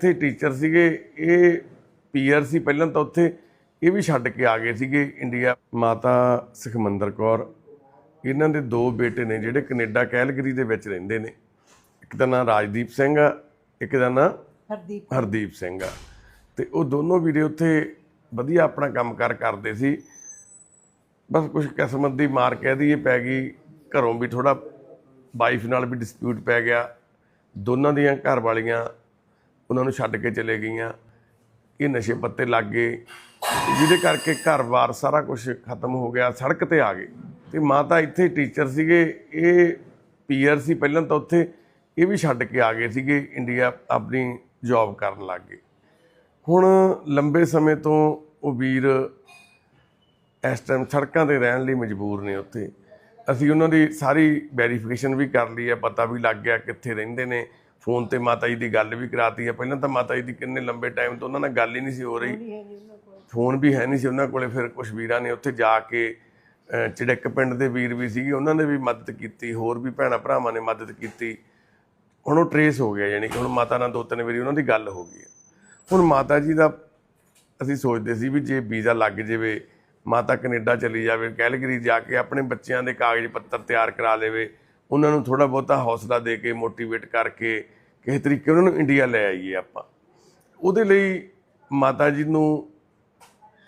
ਇੱਥੇ ਟੀਚਰ ਸੀਗੇ ਇਹ ਪੀਆਰ ਸੀ ਪਹਿਲਾਂ ਤਾਂ ਉੱਥੇ ਇਹ ਵੀ ਛੱਡ ਕੇ ਆ ਗਏ ਸੀਗੇ ਇੰਡੀਆ ਮਾਤਾ ਸੁਖਮੰਦਰ ਕੌਰ ਇਹਨਾਂ ਦੇ ਦੋ ਬੇਟੇ ਨੇ ਜਿਹੜੇ ਕੈਨੇਡਾ ਕੈਲਗਰੀ ਦੇ ਵਿੱਚ ਰਹਿੰਦੇ ਨੇ। ਇੱਕ ਦਾ ਨਾਂ ਰਾਜਦੀਪ ਸਿੰਘ ਆ ਇੱਕ ਦਾ ਨਾਂ ਹਰਦੀਪ। ਹਰਦੀਪ ਸਿੰਘ ਆ। ਤੇ ਉਹ ਦੋਨੋਂ ਵੀਰੇ ਉੱਥੇ ਵਧੀਆ ਆਪਣਾ ਕੰਮਕਾਰ ਕਰਦੇ ਸੀ। ਬਸ ਕੁਝ ਕਿਸਮਤ ਦੀ ਮਾਰ ਕਹਿ ਦਈਏ ਪੈ ਗਈ ਘਰੋਂ ਵੀ ਥੋੜਾ ਵਾਈਫ ਨਾਲ ਵੀ ਡਿਸਪਿਊਟ ਪੈ ਗਿਆ। ਦੋਨਾਂ ਦੀਆਂ ਘਰ ਵਾਲੀਆਂ ਉਹਨਾਂ ਨੂੰ ਛੱਡ ਕੇ ਚਲੇ ਗਈਆਂ ਇਹ ਨਸ਼ੇ ਪੱਤੇ ਲੱਗ ਗਏ, ਜਿਹਦੇ ਕਰਕੇ ਘਰ-ਬਾਰ ਸਾਰਾ ਕੁਝ ਖਤਮ ਹੋ ਗਿਆ, ਸੜਕ ਤੇ ਆ ਗਏ। ਤੇ ਮਾਤਾ ਇੱਥੇ ਟੀਚਰ ਸੀਗੇ, ਇਹ ਪੀਆਰ ਸੀ ਪਹਿਲਾਂ ਤਾਂ ਉੱਥੇ, ਇਹ ਵੀ ਛੱਡ ਕੇ ਆ ਗਏ ਸੀਗੇ ਇੰਡੀਆ ਆਪਣੀ ਜੌਬ ਕਰਨ ਲੱਗ ਗਏ। ਹੁਣ ਲੰਬੇ ਸਮੇਂ ਤੋਂ ਉਹ ਵੀਰ ਇਸ ਟਾਈਮ ਸੜਕਾਂ ਤੇ ਰਹਿਣ ਲਈ ਮਜਬੂਰ ਨੇ ਉੱਥੇ। ਅਸੀਂ ਉਹਨਾਂ ਦੀ ਸਾਰੀ ਵੈਰੀਫਿਕੇਸ਼ਨ ਵੀ ਕਰ ਲਈ ਹੈ, ਪਤਾ ਵੀ ਲੱਗ ਗਿਆ ਕਿੱਥੇ ਰਹਿੰਦੇ ਨੇ। ਫੋਨ ਤੇ ਮਾਤਾ ਜੀ ਦੀ ਗੱਲ ਵੀ ਕਰਾਤੀ ਹੈ। ਪਹਿਲਾਂ ਤਾਂ ਮਾਤਾ ਜੀ ਦੀ ਕਿੰਨੇ ਲੰਬੇ ਟਾਈਮ ਤੋਂ ਉਹਨਾਂ ਨਾਲ ਗੱਲ ਹੀ ਨਹੀਂ ਸੀ ਹੋ ਰਹੀ। ਫੋਨ ਵੀ ਹੈ ਨਹੀਂ ਸੀ ਉਹਨਾਂ ਕੋਲੇ ਫਿਰ ਕੁਝ ਵੀਰਾਂ ਨੇ ਉੱਥੇ ਜਾ ਕੇ ਚੜਿੱਕ ਪਿੰਡ ਦੇ ਵੀਰ ਵੀ ਸੀਗੇ ਉਹਨਾਂ ਨੇ ਵੀ ਮਦਦ ਕੀਤੀ ਹੋਰ ਵੀ ਭੈਣਾ ਭਰਾਵਾਂ ਨੇ ਮਦਦ ਕੀਤੀ। ਹੁਣ ਉਹ ਟਰੇਸ ਹੋ ਗਿਆ ਯਾਨੀ ਕਿ ਹੁਣ ਮਾਤਾ ਨਾਲ ਦੋ ਤਿੰਨ ਵਾਰੀ ਉਹਨਾਂ ਦੀ ਗੱਲ ਹੋ ਗਈ ਹੁਣ ਮਾਤਾ ਜੀ ਦਾ ਅਸੀਂ ਸੋਚਦੇ ਸੀ ਵੀ ਜੇ ਵੀਜ਼ਾ ਲੱਗ ਜਾਵੇ ਮਾਤਾ ਕੈਨੇਡਾ ਚਲੀ ਜਾਵੇ ਕੈਲਗਰੀ ਜਾ ਕੇ ਆਪਣੇ ਬੱਚਿਆਂ ਦੇ ਕਾਗਜ਼ ਪੱਤਰ ਤਿਆਰ ਕਰਾ ਲੇਵੇ ਉਹਨਾਂ ਨੂੰ ਥੋੜਾ ਬਹੁਤਾ ਹੌਸਲਾ ਦੇ ਕੇ ਮੋਟੀਵੇਟ ਕਰਕੇ ਕਿਸੇ ਤਰੀਕੇ ਉਹਨਾਂ ਨੂੰ ਇੰਡੀਆ ਲੈ ਆਈਏ ਆਪਾਂ। ਉਹਦੇ ਲਈ ਮਾਤਾ ਜੀ ਨੂੰ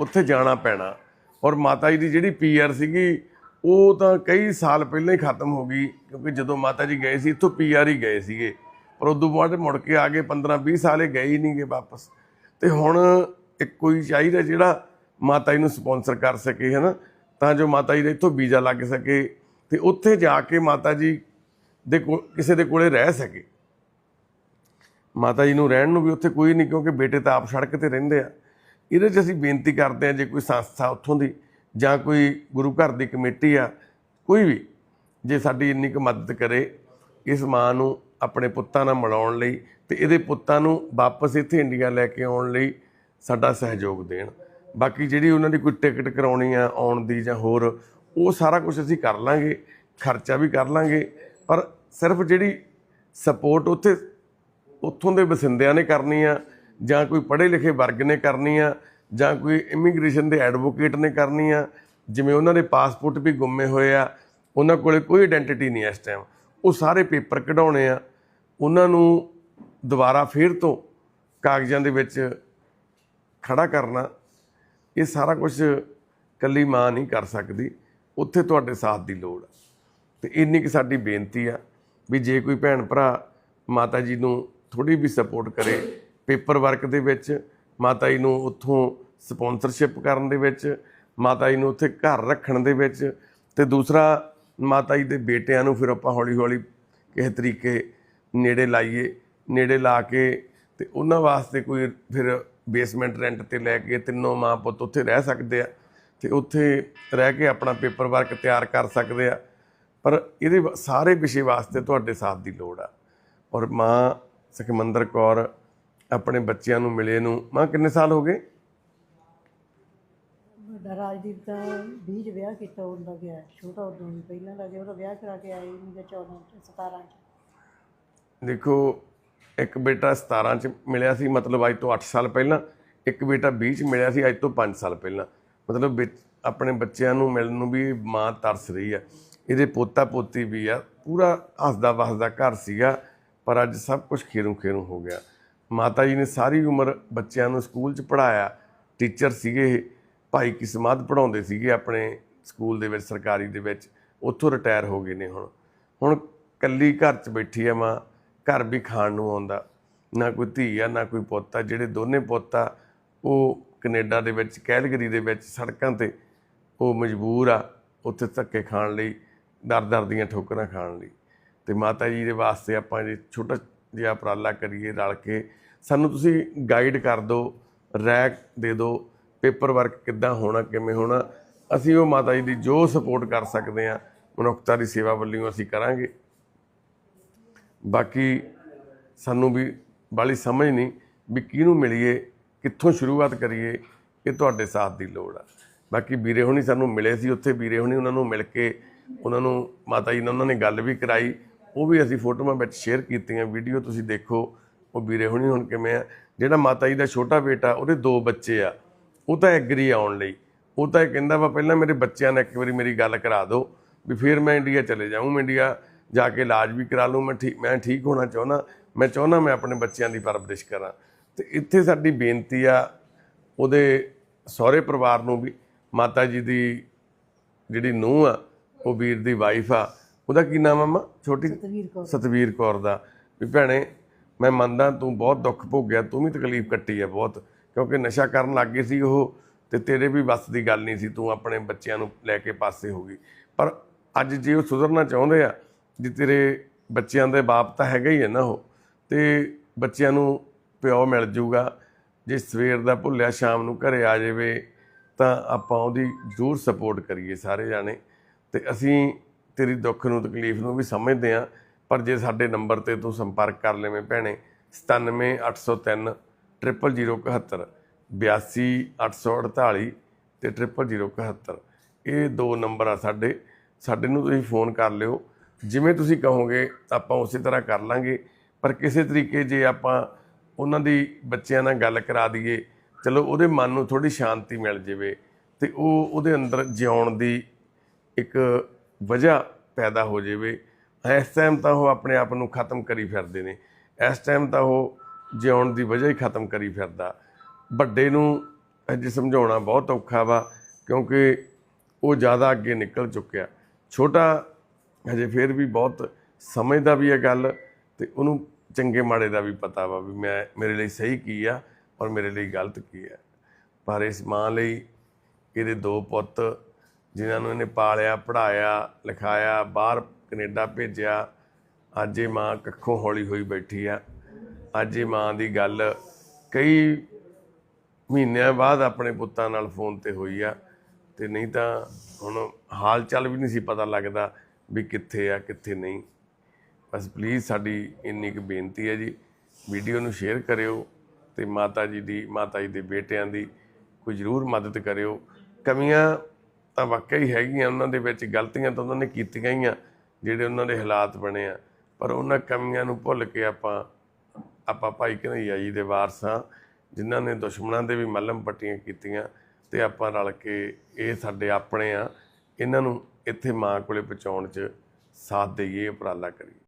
ਉੱਥੇ ਜਾਣਾ ਪੈਣਾ। ਔਰ ਮਾਤਾ ਜੀ ਦੀ ਜਿਹੜੀ ਪੀਆਰ ਸੀਗੀ, ਉਹ ਤਾਂ ਕਈ ਸਾਲ ਪਹਿਲਾਂ ਹੀ ਖਤਮ ਹੋ ਗਈ, ਕਿਉਂਕਿ ਜਦੋਂ ਮਾਤਾ ਜੀ ਗਏ ਸੀ, ਇੱਥੋਂ ਪੀਆਰ ਹੀ ਗਏ ਸੀਗੇ। ਪਰ ਉਦੋਂ ਬਾਅਦ ਮੁੜ ਕੇ ਆ ਗਏ 15 20 ਸਾਲੇ ਗਏ ਹੀ ਨਹੀਂਗੇ ਵਾਪਸ। ਤੇ ਹੁਣ ਇੱਕ ਕੋਈ ਚਾਹੀਦਾ ਜਿਹੜਾ ਮਾਤਾ ਜੀ ਨੂੰ ਸਪਾਂਸਰ ਕਰ ਸਕੇ ਹੈ ਨਾ ਤਾਂ ਜੋ ਮਾਤਾ ਜੀ ਦਾ ਇੱਥੋਂ ਵੀਜ਼ਾ ਲੱਗ ਸਕੇ। ਤੇ ਉੱਥੇ ਜਾ ਕੇ ਮਾਤਾ ਜੀ ਦੇ ਕੋਲ ਕਿਸੇ ਦੇ ਕੋਲੇ ਰਹਿ ਸਕੇ। ਮਾਤਾ ਜੀ ਨੂੰ ਰਹਿਣ ਨੂੰ ਵੀ ਉੱਥੇ ਕੋਈ ਨਹੀਂ, ਕਿਉਂਕਿ ਬੇਟੇ ਤਾਂ ਆਪ ਸੜਕ ਤੇ ਰਹਿੰਦੇ ਆ। ਇਹਦੇ 'ਚ ਅਸੀਂ ਬੇਨਤੀ ਕਰਦੇ ਹਾਂ, ਜੇ ਕੋਈ ਸੰਸਥਾ ਉੱਥੋਂ ਦੀ ਜਾਂ ਕੋਈ ਗੁਰੂ ਘਰ ਦੀ ਕਮੇਟੀ ਆ, ਕੋਈ ਵੀ, ਜੇ ਸਾਡੀ ਇੰਨੀ ਕੁ ਮਦਦ ਕਰੇ, ਇਸ ਮਾਂ ਨੂੰ ਆਪਣੇ ਪੁੱਤਾਂ ਨਾਲ ਮਿਲਾਉਣ ਲਈ ਤੇ ਇਹਦੇ ਪੁੱਤਾਂ ਨੂੰ ਵਾਪਸ ਇੱਥੇ ਇੰਡੀਆ ਲੈ ਕੇ ਆਉਣ ਲਈ ਸਾਡਾ ਸਹਿਯੋਗ ਦੇਣ। ਬਾਕੀ ਜਿਹੜੀ ਉਹਨਾਂ ਦੀ ਕੋਈ ਟਿਕਟ ਕਰਾਉਣੀ ਆ ਆਉਣ ਦੀ ਜਾਂ ਹੋਰ ਉਹ ਸਾਰਾ ਕੁਝ ਅਸੀਂ ਕਰ ਲਾਂਗੇ, ਖਰਚਾ ਵੀ ਕਰ ਲਾਂਗੇ, ਪਰ ਸਿਰਫ ਜਿਹੜੀ ਸਪੋਰਟ ਉੱਥੇ ਉੱਥੋਂ ਦੇ ਵਸਿੰਦਿਆਂ ਨੇ ਕਰਨੀ ਆ, ਜਾਂ ਕੋਈ ਪੜ੍ਹੇ ਲਿਖੇ ਵਰਗ ਨੇ ਕਰਨੀ ਆ, ਜਾਂ ਕੋਈ ਇਮੀਗ੍ਰੇਸ਼ਨ ਦੇ ਐਡਵੋਕੇਟ ਨੇ ਕਰਨੀ ਆ, ਜਿਵੇਂ ਉਹਨਾਂ ਦੇ ਪਾਸਪੋਰਟ ਵੀ ਗੁੰਮੇ ਹੋਏ ਆ, ਉਹਨਾਂ ਕੋਲੇ ਕੋਈ ਆਇਡੈਂਟੀਟੀ ਨਹੀਂ ਇਸ ਟਾਈਮ ਉਹ ਸਾਰੇ ਪੇਪਰ ਕਢਾਉਣੇ ਆ, ਉਹਨਾਂ ਨੂੰ ਦੁਬਾਰਾ ਫੇਰ ਤੋਂ ਕਾਗਜ਼ਾਂ ਦੇ ਵਿੱਚ ਖੜਾ ਕਰਨਾ, ਇਹ ਸਾਰਾ ਕੁਝ ਕੱਲੀ ਮਾਂ ਨਹੀਂ ਕਰ ਸਕਦੀ। ਉੱਥੇ ਤੁਹਾਡੇ ਸਾਥ ਦੀ ਲੋੜ ਆ। ਤੇ ਇੰਨੀ ਕਿ ਸਾਡੀ ਬੇਨਤੀ ਆ ਵੀ ਜੇ ਕੋਈ ਭੈਣ ਭਰਾ ਮਾਤਾ ਜੀ ਨੂੰ ਥੋੜੀ ਵੀ ਸਪੋਰਟ ਕਰੇ ਪੇਪਰ ਵਰਕ ਦੇ ਵਿੱਚ, ਮਾਤਾ ਜੀ ਨੂੰ ਉੱਥੋਂ ਸਪਾਂਸਰਸ਼ਿਪ ਕਰਨ ਦੇ ਵਿੱਚ, ਮਾਤਾ ਜੀ ਨੂੰ ਉੱਥੇ ਘਰ ਰੱਖਣ ਦੇ ਵਿੱਚ ਤੇ ਦੂਸਰਾ ਮਾਤਾ ਜੀ ਦੇ ਬੇਟਿਆਂ ਨੂੰ ਫਿਰ ਆਪਾਂ ਹੌਲੀ ਹੌਲੀ ਕਿਸੇ ਤਰੀਕੇ ਨੇੜੇ ਲਾਈਏ, ਨੇੜੇ ਲਾ ਕੇ ਤੇ ਉਹਨਾਂ ਵਾਸਤੇ ਕੋਈ ਫਿਰ ਬੇਸਮੈਂਟ ਰੈਂਟ ਤੇ ਲੈ ਕੇ ਤਿੰਨੋਂ ਮਾਂ ਪੁੱਤ ਉੱਥੇ ਰਹਿ ਸਕਦੇ ਆ। ਤੇ ਉੱਥੇ ਰਹਿ ਕੇ ਆਪਣਾ ਪੇਪਰ ਵਰਕ ਤਿਆਰ ਕਰ ਸਕਦੇ ਆ। ਪਰ ਇਹਦੇ ਸਾਰੇ ਵਿਸ਼ੇ ਵਾਸਤੇ ਤੁਹਾਡੇ ਸਾਥ ਦੀ ਲੋੜ ਆ। ਔਰ ਮਾਂ ਸੁਖਮੰਦਰ ਕੌਰ ਆਪਣੇ ਬੱਚਿਆਂ ਨੂੰ ਮਿਲੇ ਨੂੰ ਮਾਂ ਕਿੰਨੇ ਸਾਲ ਹੋ ਗਏ? ਵੱਡਾ ਰਾਜਦੀਪ ਤਾਂ 20 ਚ ਵਿਆਹ ਕੀਤਾ ਹੁੰਦਾ ਗਿਆ ਛੋਟਾ ਉਦੋਂ ਵੀ ਪਹਿਲਾਂ ਦਾ ਗਿਆ ਉਹਦਾ ਵਿਆਹ ਕਰਾ ਕੇ ਆਏ ਜਾਂ 14 ਚ 17 ਚ। ਦੇਖੋ ਇੱਕ ਬੇਟਾ 17 ਚ ਮਿਲਿਆ ਸੀ ਮਤਲਬ ਅੱਜ ਤੋਂ 8 ਸਾਲ ਪਹਿਲਾਂ ਇੱਕ ਬੇਟਾ 20 ਚ ਮਿਲਿਆ ਸੀ ਅੱਜ ਤੋਂ 5 ਸਾਲ ਪਹਿਲਾਂ। ਮਤਲਬ ਵਿੱਚ ਆਪਣੇ ਬੱਚਿਆਂ ਨੂੰ ਮਿਲਣ ਨੂੰ ਵੀ ਮਾਂ ਤਰਸ ਰਹੀ ਆ। ਇਹਦੇ ਪੋਤਾ ਪੋਤੀ ਵੀ ਆ। ਪੂਰਾ ਹੱਸਦਾ ਵਸਦਾ ਘਰ ਸੀਗਾ, ਪਰ ਅੱਜ ਸਭ ਕੁਝ ਖੇਰੂ ਖੇਰੂ ਹੋ ਗਿਆ। ਮਾਤਾ ਜੀ ਨੇ ਸਾਰੀ ਉਮਰ ਬੱਚਿਆਂ ਨੂੰ ਸਕੂਲ 'ਚ ਪੜਾਇਆ ਟੀਚਰ ਸੀਗੇ ਇਹ। ਭਾਈ ਕਿਸਮਤ ਪੜਾਉਂਦੇ ਸੀਗੇ ਆਪਣੇ ਸਕੂਲ ਦੇ ਵਿੱਚ, ਸਰਕਾਰੀ ਦੇ ਵਿੱਚ। ਉੱਥੋਂ ਰਿਟਾਇਰ ਹੋ ਗਏ ਨੇ ਹੁਣ। ਹੁਣ ਕੱਲੀ ਘਰ 'ਚ ਬੈਠੀ ਆ ਮਾਂ। ਘਰ ਵੀ ਖਾਣ ਨੂੰ ਆਉਂਦਾ। ਨਾ ਕੋਈ ਧੀ ਆ, ਨਾ ਕੋਈ ਪੁੱਤ ਆ। ਜਿਹੜੇ ਦੋਨੇ ਪੁੱਤ ਆ, ਉਹ ਕੈਨੇਡਾ ਦੇ ਵਿੱਚ, ਕੈਲਗਰੀ ਦੇ ਵਿੱਚ ਸੜਕਾਂ ਤੇ ਉਹ ਮਜਬੂਰ ਆ ਉੱਥੇ ਧੱਕੇ ਖਾਣ ਲਈ, ਦਰ ਦਰ ਦੀਆਂ ਠੋਕਰਾਂ ਖਾਣ ਲਈ। ਤੇ ਮਾਤਾ ਜੀ ਦੇ ਵਾਸਤੇ ਆਪਾਂ ਜੇ ਛੋਟਾ ਜਿਹਾ ਉਪਰਾਲਾ ਕਰੀਏ ਰਲ ਕੇ, ਸਾਨੂੰ ਤੁਸੀਂ ਗਾਈਡ ਕਰ ਦਿਓ ਰੈਕ ਦੇ ਦਿਓ ਪੇਪਰ ਵਰਕ ਕਿੱਦਾਂ ਹੋਣਾ, ਕਿਵੇਂ ਹੋਣਾ, ਅਸੀਂ ਉਹ ਮਾਤਾ ਜੀ ਦੀ ਜੋ ਸਪੋਰਟ ਕਰ ਸਕਦੇ ਆ ਮਨੁੱਖਤਾ ਦੀ ਸੇਵਾ ਵੱਲੋਂ ਅਸੀਂ ਕਰਾਂਗੇ। ਬਾਕੀ ਸਾਨੂੰ ਵੀ ਬਾਲੀ ਸਮਝ ਨਹੀਂ ਵੀ ਕਿਹਨੂੰ ਮਿਲੀਏ ਕਿੱਥੋਂ ਸ਼ੁਰੂਆਤ ਕਰੀਏ, ਇਹ ਤੁਹਾਡੇ ਸਾਥ ਦੀ ਲੋੜ ਆ। ਬਾਕੀ ਵੀਰੇ ਹੁਣੀ ਸਾਨੂੰ ਮਿਲੇ ਸੀ ਉੱਥੇ, ਵੀਰੇ ਹੁਣੀ ਉਹਨਾਂ ਨੂੰ ਮਿਲ ਕੇ ਉਹਨਾਂ ਨੂੰ ਮਾਤਾ ਜੀ ਨਾਲ ਉਹਨਾਂ ਨੇ ਗੱਲ ਵੀ ਕਰਾਈ, ਉਹ ਵੀ ਅਸੀਂ ਫੋਟੋਆਂ ਵਿੱਚ ਸ਼ੇਅਰ ਕੀਤੀਆਂ ਵੀਡੀਓ ਤੁਸੀਂ ਦੇਖੋ, ਉਹ ਵੀਰੇ ਹੁਣੀ ਹੁਣ ਕਿਵੇਂ ਆ। ਜਿਹੜਾ ਮਾਤਾ ਜੀ ਦਾ ਛੋਟਾ ਬੇਟਾ, ਉਹਦੇ ਦੋ ਬੱਚੇ ਆ, ਉਹ ਤਾਂ ਐਗਰੀ ਆਉਣ ਲਈ। ਉਹ ਤਾਂ ਇਹ ਕਹਿੰਦਾ ਵਾ, ਪਹਿਲਾਂ ਮੇਰੇ ਬੱਚਿਆਂ ਨਾਲ ਇੱਕ ਵਾਰੀ ਮੇਰੀ ਗੱਲ ਕਰਾ ਦਿਓ, ਵੀ ਫਿਰ ਮੈਂ ਇੰਡੀਆ ਚਲੇ ਜਾਊਂ ਮੈਂ ਇੰਡੀਆ ਜਾ ਕੇ ਇਲਾਜ ਵੀ ਕਰਾ ਲੂੰ ਮੈਂ ਠੀਕ ਮੈਂ ਠੀਕ ਹੋਣਾ ਚਾਹੁੰਦਾ, ਮੈਂ ਚਾਹੁੰਦਾ ਮੈਂ ਆਪਣੇ ਬੱਚਿਆਂ ਦੀ ਪਰਵਰਿਸ਼ ਕਰਾਂ। ਤੇ ਇੱਥੇ ਸਾਡੀ ਬੇਨਤੀ ਆ ਉਹਦੇ ਸਹੁਰੇ ਪਰਿਵਾਰ ਨੂੰ ਵੀ ਮਾਤਾ ਜੀ ਦੀ ਜਿਹੜੀ ਨੂੰਹ ਆ ਉਹ ਵੀਰ ਦੀ ਵਾਈਫ ਆ ਉਹਦਾ ਕੀ ਨਾਮ ਆ ਮਾਂ? ਛੋਟੀ? ਸਤਵੀਰ ਕੌਰ। ਦਾ। ਵੀ ਭੈਣੇ ਮੈਂ ਮੰਨਦਾ ਤੂੰ ਬਹੁਤ ਦੁੱਖ ਭੋਗਿਆ ਤੂੰ ਵੀ ਤਕਲੀਫ ਕੱਟੀ ਆ ਬਹੁਤ ਕਿਉਂਕਿ ਨਸ਼ਾ ਕਰਨ ਲੱਗ ਗਈ ਸੀ ਉਹ ਤੇ ਤੇਰੇ ਵੀ ਵੱਸ ਦੀ ਗੱਲ ਨਹੀਂ ਸੀ ਤੂੰ ਆਪਣੇ ਬੱਚਿਆਂ ਨੂੰ ਲੈ ਕੇ ਪਾਸੇ ਹੋ ਗਈ। ਪਰ ਅੱਜ ਜੇ ਉਹ ਸੁਧਰਨਾ ਚਾਹੁੰਦੇ ਆ ਜੇ ਤੇਰੇ ਬੱਚਿਆਂ ਦੇ ਬਾਪ ਤਾਂ ਹੈਗਾ ਹੀ ਹੈ ਨਾ ਉਹ ਤੇ ਬੱਚਿਆਂ ਨੂੰ ਪਿਓ ਮਿਲ ਜੂਗਾ, ਜੇ ਸਵੇਰ ਦਾ ਭੁੱਲਿਆ ਸ਼ਾਮ ਨੂੰ ਘਰੇ ਆ ਜਾਵੇ, ਤਾਂ ਆਪਾਂ ਉਹਦੀ ਜ਼ਰੂਰ ਸਪੋਰਟ ਕਰੀਏ ਸਾਰੇ ਜਾਣੇ। ਤੇ ਅਸੀਂ ਤੇਰੀ ਦੁੱਖ ਨੂੰ, ਤਕਲੀਫ ਨੂੰ ਵੀ ਸਮਝਦੇ ਹਾਂ, ਪਰ ਜੇ ਸਾਡੇ ਨੰਬਰ ਤੇ ਤੂੰ ਸੰਪਰਕ ਕਰ ਲਵੇਂ ਭੈਣੇ 97803 00071 82848 ਤੇ 00071 ਇਹ ਦੋ ਨੰਬਰ ਆ ਸਾਡੇ ਸਾਡੇ ਨੂੰ ਤੁਸੀਂ ਫੋਨ ਕਰ ਲਿਓ। ਜਿਵੇਂ ਤੁਸੀਂ ਕਹੋਗੇ, ਆਪਾਂ ਉਸੇ ਤਰ੍ਹਾਂ ਕਰ ਲਾਂਗੇ। ਪਰ ਕਿਸੇ ਤਰੀਕੇ ਜੇ ਆਪਾਂ ਉਹਨਾਂ ਦੀ ਬੱਚਿਆਂ ਨਾਲ ਗੱਲ ਕਰਾ ਦਈਏ, ਚਲੋ ਉਹਦੇ ਮਨ ਨੂੰ ਥੋੜੀ ਸ਼ਾਂਤੀ ਮਿਲ ਜਾਵੇ ਤੇ ਉਹ ਉਹਦੇ ਅੰਦਰ ਜਿਉਣ ਦੀ ਇੱਕ ਵਜ੍ਹਾ ਪੈਦਾ ਹੋ ਜਾਵੇ। ਇਸ ਟਾਈਮ ਤਾਂ ਉਹ ਆਪਣੇ ਆਪ ਨੂੰ ਖਤਮ ਕਰੀ ਫਿਰਦੇ ਨੇ। ਇਸ ਟਾਈਮ ਤਾਂ ਉਹ ਜਿਉਣ ਦੀ ਵਜ੍ਹਾ ਹੀ ਖਤਮ ਕਰੀ ਫਿਰਦਾ। ਵੱਡੇ ਨੂੰ ਅੱਜ ਸਮਝਾਉਣਾ ਬਹੁਤ ਔਖਾ ਵਾ, ਕਿਉਂਕਿ ਉਹ ਜ਼ਿਆਦਾ ਅੱਗੇ ਨਿਕਲ ਚੁੱਕਿਆ। ਛੋਟਾ ਹਜੇ ਫਿਰ ਵੀ ਬਹੁਤ ਸਮਝਦਾ ਵੀ ਇਹ ਗੱਲ ਤੇ ਉਹਨੂੰ ਚੰਗੇ ਮਾੜੇ ਦਾ ਵੀ ਪਤਾ ਵਾ ਵੀ ਮੈਂ, ਮੇਰੇ ਲਈ ਸਹੀ ਕੀ ਆ ਔਰ ਮੇਰੇ ਲਈ ਗਲਤ ਕੀ ਆ। ਪਰ ਇਸ ਮਾਂ ਲਈ ਇਹਦੇ ਦੋ ਪੁੱਤ, ਜਿਨ੍ਹਾਂ ਨੂੰ ਇਹਨੇ ਪਾਲਿਆ ਪੜਾਇਆ ਲਿਖਾਇਆ, ਬਾਹਰ ਕੈਨੇਡਾ ਭੇਜਿਆ, ਅੱਜ ਇਹ ਮਾਂ ਕੱਖੋਂ ਹੌਲੀ ਹੋਈ ਬੈਠੀ ਆ। ਅੱਜ ਇਹ ਮਾਂ ਦੀ ਗੱਲ ਕਈ ਮਹੀਨਿਆਂ ਬਾਅਦ ਆਪਣੇ ਪੁੱਤਾਂ ਨਾਲ ਫੋਨ ਤੇ ਹੋਈ ਆ ਤੇ ਨਹੀਂ ਤਾਂ ਹੁਣ ਹਾਲ ਚਾਲ ਵੀ ਨਹੀਂ ਸੀ ਪਤਾ ਲੱਗਦਾ ਵੀ ਕਿੱਥੇ ਆ, ਕਿੱਥੇ ਨਹੀਂ। ਬਸ ਪਲੀਜ਼ ਸਾਡੀ ਇੰਨੀ ਕੁ ਬੇਨਤੀ ਹੈ ਜੀ। ਵੀਡੀਓ ਨੂੰ ਸ਼ੇਅਰ ਕਰਿਓ ਤੇ ਮਾਤਾ ਜੀ ਦੀ, ਮਾਤਾ ਜੀ ਦੇ ਬੇਟਿਆਂ ਦੀ ਕੋਈ ਜ਼ਰੂਰ ਮਦਦ ਕਰਿਓ। ਕਮੀਆਂ ਤਾਂ ਵਾਕਈ ਹੈਗੀਆਂ, ਉਹਨਾਂ ਦੇ ਵਿੱਚ ਗਲਤੀਆਂ ਤਾਂ ਉਹਨਾਂ ਨੇ ਕੀਤੀਆਂ ਹੀ ਆ, ਜਿਹੜੇ ਉਹਨਾਂ ਦੇ ਹਾਲਾਤ ਬਣੇ ਆ। ਪਰ ਉਹਨਾਂ ਕਮੀਆਂ ਨੂੰ ਭੁੱਲ ਕੇ ਆਪਾਂ ਆਪਾਂ ਭਾਈ ਕਨਈਆ ਜੀ ਦੇ ਵਾਰਸ ਹਾਂ, ਜਿਨ੍ਹਾਂ ਨੇ ਦੁਸ਼ਮਣਾਂ ਦੇ ਵੀ ਮੱਲਮ ਪੱਟੀਆਂ ਕੀਤੀਆਂ ਤੇ ਆਪਾਂ ਰਲ ਕੇ ਇਹ ਸਾਡੇ ਆਪਣੇ ਆ। ਇਹਨਾਂ ਨੂੰ ਇੱਥੇ ਮਾਂ ਕੋਲੇ ਪਹੁੰਚਾਉਣ 'ਚ ਸਾਥ ਦੇਈਏ, ਉਪਰਾਲਾ ਕਰੀਏ।